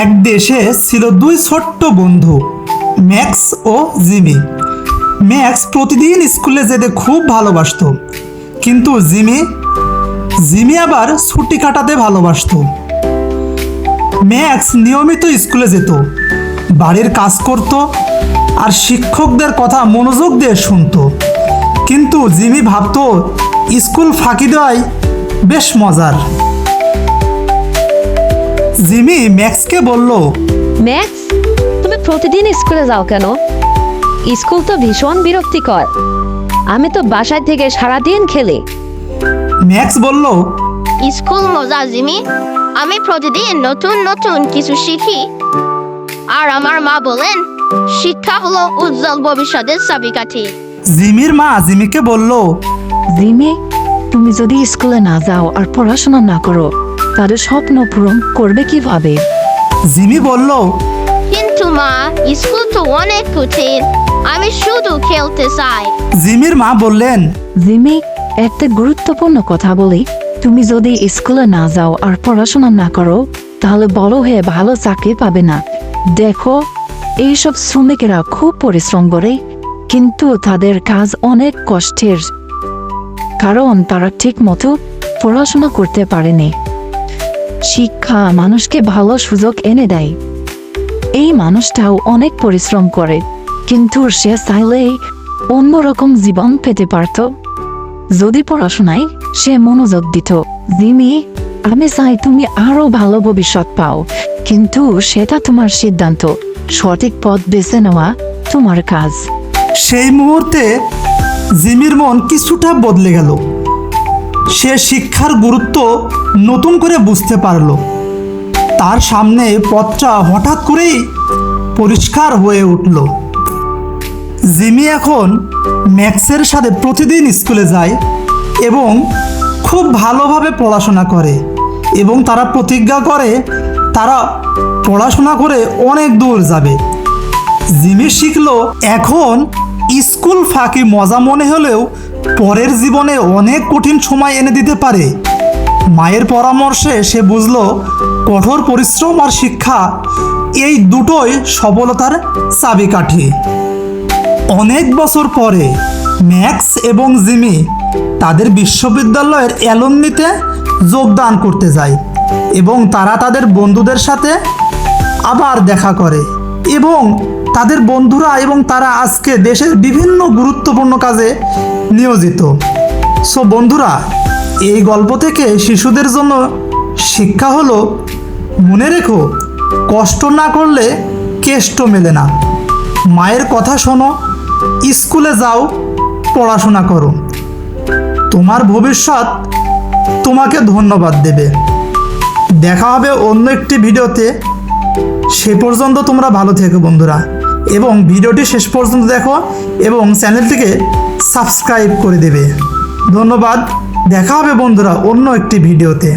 এক দেশে ছিল দুই ছোট্ট বন্ধু, ম্যাক্স ও জিমি। ম্যাক্স প্রতিদিন স্কুলে যেতে খুব ভালোবাসত, কিন্তু জিমি জিমি আবার ছুটি কাটাতে ভালোবাসতো। ম্যাক্স নিয়মিত স্কুলে যেত, বাড়ির কাজ করত আর শিক্ষকদের কথা মনোযোগ দিয়ে শুনতো। কিন্তু জিমি ভাবতো, স্কুল ফাঁকি দেওয়াই বেশ মজার। জিমি ম্যাক্সকে বলল ম্যাক্স তুমি প্রতিদিন স্কুলে যাও কেন? স্কুল তো ভীষণ বিরক্তিকর। আমি তো বাসায় থেকে সারাদিন খেলি। ম্যাক্স বলল স্কুল মজা জিমি। আমি প্রতিদিন নতুন নতুন কিছু শিখি। আর আমার মা বলেন শিক্ষা হলো উজ্জ্বল ভবিষ্যতের চাবিকাঠি। জিমির মা জিমিকে বলল জিমি তুমি যদি স্কুলে না যাও আর পড়াশোনা না করো তাদের স্বপ্ন পূরণ করবে কীভাবে? জিমি বলল কিন্তু মা স্কুল তো অনেক কঠিন। আমি শুধু খেলতে চাই। জিমির মা বললেন জিমি একটা গুরুত্বপূর্ণ কথা বলি। তুমি যদি স্কুলে না যাও আর পড়াশোনা না করো তাহলে বড় হয়ে ভালো চাকরি পাবে না। দেখো এইসব শ্রমিকেরা খুব পরিশ্রম করে কিন্তু তাদের কাজ অনেক কষ্টের। কারণ তারা ঠিক মতো পড়াশোনা করতে পারেনি। শিক্ষা মানুষকে ভালো সুযোগ এনে দেয়। এই মানুষটাও অনেক পরিশ্রম করে, কিন্তু সে চাইলেই অন্যরকম জীবন পেতে পারত। যদি পড়াশোনায় সে মনোযোগ দিত, জিমি, আমি চাই তুমি আরও ভালো ভবিষ্যৎ পাও, কিন্তু সেটা তোমার সিদ্ধান্ত। সঠিক পথ বেছে নেওয়া তোমার কাজ। সেই মুহূর্তে জিমির মন কিছুটা বদলে গেল। সে শিক্ষার গুরুত্ব নতুন করে বুঝতে পারল। তার সামনে পথটা হঠাৎ করেই পরিষ্কার হয়ে উঠল। জিমি এখন ম্যাক্সের সাথে প্রতিদিন স্কুলে যায় এবং খুব ভালোভাবে পড়াশোনা করে এবং তারা প্রতিজ্ঞা করে তারা পড়াশোনা করে অনেক দূর যাবে। জিমি শিখল, এখন স্কুল ফাঁকি মজা মনে হলেও পরের জীবনে অনেক কঠিন সময় এনে দিতে পারে। মায়ের পরামর্শে সে বুঝলো, কঠোর পরিশ্রম আর শিক্ষা এই দুটোই সফলতার চাবিকাঠি। অনেক বছর পরে ম্যাক্স এবং জিমি তাদের বিশ্ববিদ্যালয়ের অ্যালুমনিতে যোগদান করতে যায় এবং তারা তাদের বন্ধুদের সাথে আবার দেখা করে এবং তাদের বন্ধুরা এবং তারা আজকে দেশের বিভিন্ন গুরুত্বপূর্ণ কাজে নিয়োজিত। সো বন্ধুরা, এই গল্প থেকে শিশুদের জন্য শিক্ষা হলো, মনে রেখো, কষ্ট না করলে কেষ্ট মেলে না। মায়ের কথা শোনো, স্কুলে যাও, পড়াশোনা করো। তোমার ভবিষ্যৎ তোমাকে ধন্যবাদ দেবে। দেখা হবে অন্য একটি ভিডিওতে। সে পর্যন্ত তোমরা ভালো থেকো বন্ধুরা। এবং ভিডিওটি শেষ পর্যন্ত দেখো এবং চ্যানেলটিকে সাবস্ক্রাইব করে দেবে। ধন্যবাদ। দেখা হবে বন্ধুরা অন্য একটি ভিডিওতে।